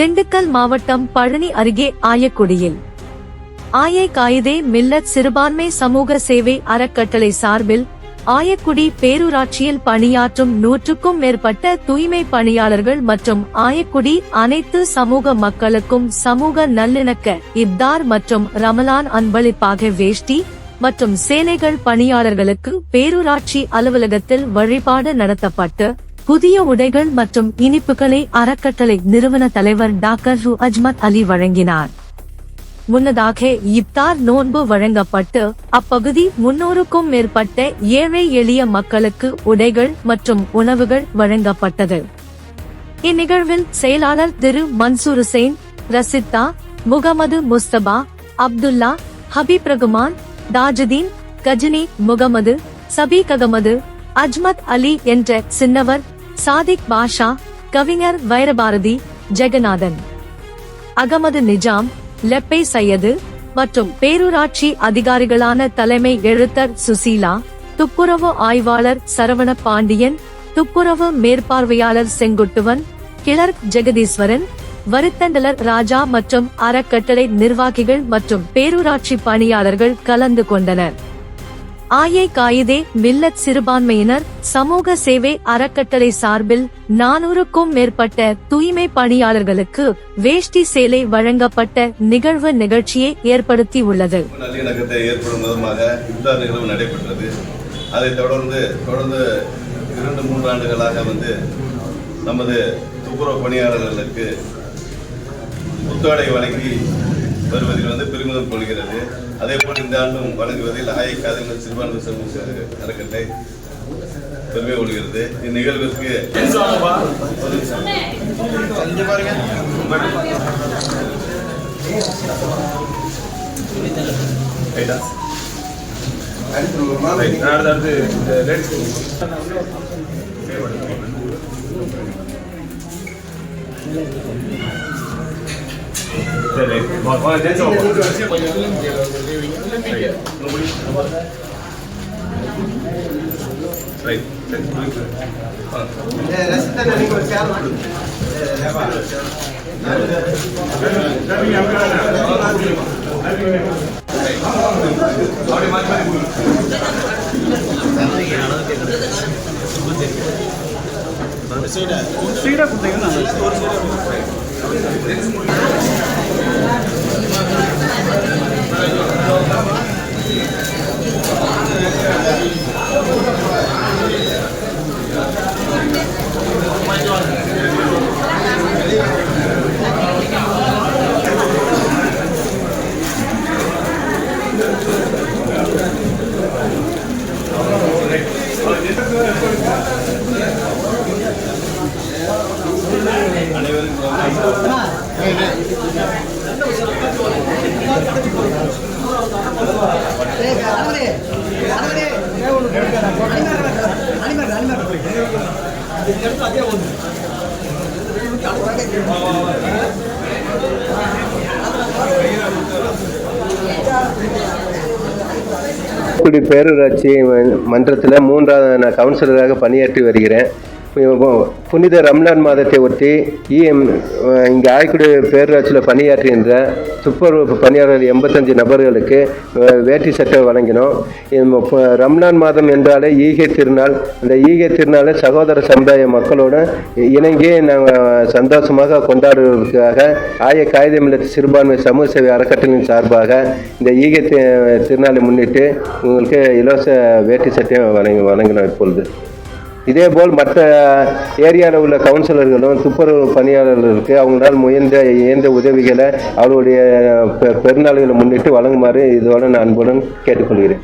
திண்டுக்கல் மாவட்டம் பழனி அருகே ஆயக்குடியில். ஆயே காயிதே மில்லத் சிறுபான்மை சமூக சேவை அறக்கட்டளை சார்பில் ஆயக்குடி பேரூராட்சியில் பணியாற்றும் நூற்றுக்கும் மேற்பட்ட தூய்மை பணியாளர்கள் மற்றும் ஆயக்குடி அனைத்து சமூக மக்களுக்கும் சமூக நல்லிணக்க இப்தார் மற்றும் ரமலான் அன்பளிப்பாக வேஷ்டி மற்றும் சேலைகள் பணியாளர்களுக்கு பேரூராட்சி அலுவலகத்தில் வழிபாடு நடத்தப்பட்டு புதிய உடைகள் மற்றும் இனிப்புகளை அறக்கட்டளை நிறுவன தலைவர் டாக்டர் ரு அஜ்மத் அலி வழங்கினார். முன்னதாக இப்தார் நோன்பு வழங்கப்பட்டு அப்பகுதி முன்னூறுக்கும் மேற்பட்ட ஏழை எளிய மக்களுக்கு உடைகள் மற்றும் உணவுகள் வழங்கப்பட்டது. இந்நிகழ்வில் செயலாளர் திரு மன்சூர் ஹுசைன் ரசித்தா முகமது முஸ்தபா அப்துல்லா ஹபீப் ரகுமான் தாஜுதீன் கஜினி முகமது சபீக் அகமது அஜ்மத் அலி என்ற சின்னவர் சாதிக் பாஷா கவிஞர் வைரபாரதி ஜெகநாதன். அகமது நிஜாம் லெப்பை சையது மற்றும் பேரூராட்சி அதிகாரிகளான தலைமை எழுத்தர் சுசீலா துப்புரவு ஆய்வாளர் சரவண பாண்டியன் துப்புரவு மேற்பார்வையாளர் செங்குட்டுவன் கிளர்க் ஜெகதீஸ்வரன் வருத்தண்டலர் ராஜா மற்றும் அறக்கட்டளை நிர்வாகிகள் மற்றும் பேரூராட்சி பணியாளர்கள் கலந்து கொண்டனர். ஆயே காயிதே மில்லத் சிறுபான்மையினர் சமூக சேவை அறக்கட்டளை சார்பில் நானூறுக்கும் மேற்பட்ட தூய்மை பணியாளர்களுக்கு வேஷ்டி சேலை வழங்கப்பட்ட நிகழ்வு நிகழ்ச்சியை ஏற்படுத்தி உள்ளது. நல்லிணக்கத்தை ஏற்படும் விதமாக இஃப்தார் நிகழ்வு நடைபெற்றது. அதைத் தொடர்ந்து தொடர்ந்து இரண்டு மூன்று ஆண்டுகளாக வந்து நமது துப்புரவு பணியாளர்களுக்கு புத்தாடை வழங்கி வருவதில் வந்து பெருமிதம் கொள்கிறது அதே போல் இந்த ஆண்டும் வழங்குவதில் ஆய காதல் சிறுபான்மை சமூக அறக்கட்டளை பெருமை கொள்கிறது இந்நிகழ்விற்கு ஒரு நிமிஷம். அடுத்து இந்த லேடிஸ் അവിടെ മാറ്റി മാറ്റി സീഡ കൊടുത്തേക്കുന്നതാണ് Thank you. பேரூராட்சி மன்றத்தில் மூன்றாவது நான் கவுன்சிலராக பணியாற்றி வருகிறேன். புனித ரம்லான் மாதத்தை ஒட்டி இஎம் இங்கே ஆய்க்குடி பேரூராட்சியில் பணியாற்றுகின்ற துப்புரவு பணியாளர் எண்பத்தஞ்சு நபர்களுக்கு வேட்டி சட்டை வழங்கினோம். இப்போ ரம்லான் மாதம் என்றாலே ஈகை திருநாள். அந்த ஈகை திருநாளை சகோதர சமுதாய மக்களோடு இணங்கி நாங்கள் சந்தோஷமாக கொண்டாடுவதற்காக ஆய காகிதமில்ல சிறுபான்மை சமூக சேவை அறக்கட்டளையின் சார்பாக இந்த ஈகை திருநாளை முன்னிட்டு உங்களுக்கு இலவச வேட்டி சட்டையும் வழங்கி வழங்கினோம் இப்பொழுது. இதேபோல் மற்ற ஏரியாவில் உள்ள கவுன்சிலர்களும் துப்புரவு பணியாளர்களுக்கு அவங்களால் முயன்ற இயந்த உதவிகளை அவருடைய பெ- பெருநாள்களை முன்னிட்டு வழங்குமாறு இதோடு நான் அன்புடன் கேட்டுக்கொள்கிறேன்.